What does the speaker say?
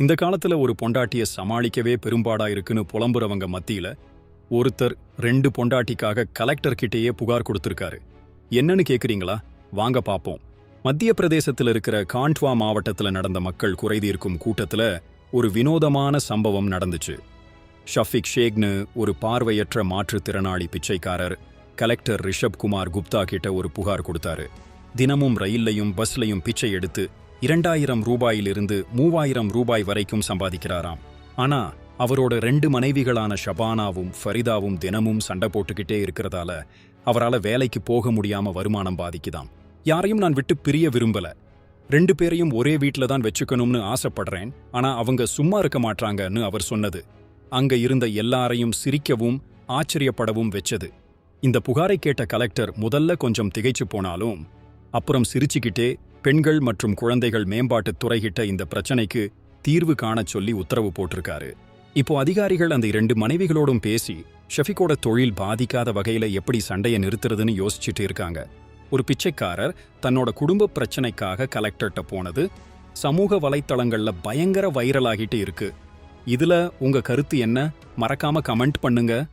இந்த காலத்துல ஒரு பொண்டாட்டிய சமாளிக்கவே பெரும்பாடா இருக்குன்னு புலம்புறவங்க மத்தியில ஒருத்தர் ரெண்டு பொண்டாட்டிக்காக கலெக்டர் கிட்டேயே புகார் கொடுத்திருக்காரு. என்னன்னு கேக்குறீங்களா? வாங்க பாப்போம். மத்திய பிரதேசத்துல இருக்கிற காண்ட்வா மாவட்டத்துல நடந்த மக்கள் குறைதீர்க்கும் கூட்டத்துல ஒரு வினோதமான சம்பவம் நடந்துச்சு. ஷஃபிக் ஷேக்னு ஒரு பார்வையற்ற மாற்றுத்திறனாளி பிச்சைக்காரர் கலெக்டர் ரிஷப் குமார் குப்தா கிட்ட ஒரு புகார் கொடுத்தாரு. தினமும் ரயில்லையும் பஸ்லையும் பிச்சை எடுத்து இரண்டாயிரம் ரூபாயிலிருந்து மூவாயிரம் ரூபாய் வரைக்கும் சம்பாதிக்கிறாராம். ஆனா அவரோட ரெண்டு மனைவிகளான ஷபானாவும் ஃபரிதாவும் தினமும் சண்டை போட்டுக்கிட்டே இருக்கிறதால அவரால வேலைக்கு போக முடியாம வருமானம் பாதிக்குதாம். யாரையும் நான் விட்டு பிரிய விரும்பல. ரெண்டு பேரையும் ஒரே வீட்டில் தான் வச்சுக்கணும்னு ஆசைப்படுறேன். ஆனா அவங்க சும்மா இருக்க மாட்டாங்கன்னு அவர் சொன்னது. அங்க இருந்த எல்லாரையும் சிரிக்கவும் ஆச்சரியப்படவும் வச்சது. இந்த புகாரை கேட்ட கலெக்டர் முதல்ல கொஞ்சம் திகைச்சு போனாலும் அப்புறம் சிரிச்சுக்கிட்டே பெண்கள் மற்றும் குழந்தைகள் மேம்பாட்டு துறைகிட்ட இந்த பிரச்சனைக்கு தீர்வு காணச் சொல்லி உத்தரவு போட்டிருக்காரு. இப்போ அதிகாரிகள் அந்த இரண்டு மனைவிகளோடும் பேசி ஷஃபிகோட தொழில் பாதிக்காத வகையில எப்படி சண்டையை நிறுத்துறதுன்னு யோசிச்சுட்டு இருக்காங்க. ஒரு பிச்சைக்காரர் தன்னோட குடும்ப பிரச்சனைக்காக கலெக்டர்கிட்ட போனது சமூக வலைத்தளங்கள்ல பயங்கர வைரல் ஆகிட்டு இருக்கு. இதுல உங்க கருத்து என்ன? மறக்காம கமெண்ட் பண்ணுங்க.